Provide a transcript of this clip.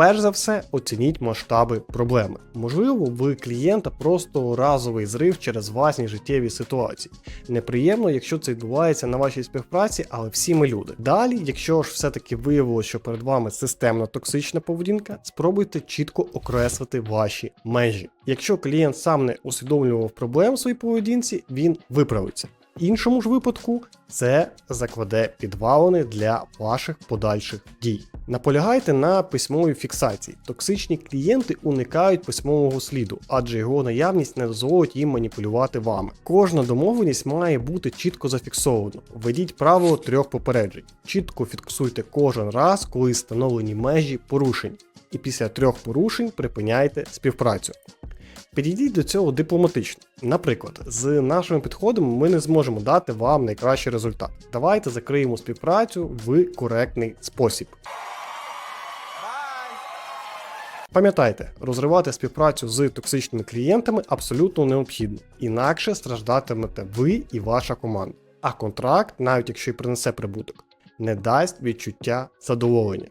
Перш за все, оцініть масштаби проблеми. Можливо, ви клієнта просто разовий зрив через власні життєві ситуації. Неприємно, якщо це відбувається на вашій співпраці, але всі ми люди. Далі, якщо ж все-таки виявилося, що перед вами системна токсична поведінка, спробуйте чітко окреслити ваші межі. Якщо клієнт сам не усвідомлював проблем в своїй поведінці, він виправиться. Іншому ж випадку це закладе підвалини для ваших подальших дій. Наполягайте на письмовій фіксації. Токсичні клієнти уникають письмового сліду, адже його наявність не дозволить їм маніпулювати вами. Кожна домовленість має бути чітко зафіксована. Введіть правило трьох попереджень. Чітко фіксуйте кожен раз, коли встановлені межі порушень. І після трьох порушень припиняйте співпрацю. Підійдіть до цього дипломатично. Наприклад, з нашими підходами ми не зможемо дати вам найкращий результат. Давайте закриємо співпрацю в коректний спосіб. Пам'ятайте, розривати співпрацю з токсичними клієнтами абсолютно необхідно, інакше страждатимете ви і ваша команда. А контракт, навіть якщо й принесе прибуток, не дасть відчуття задоволення.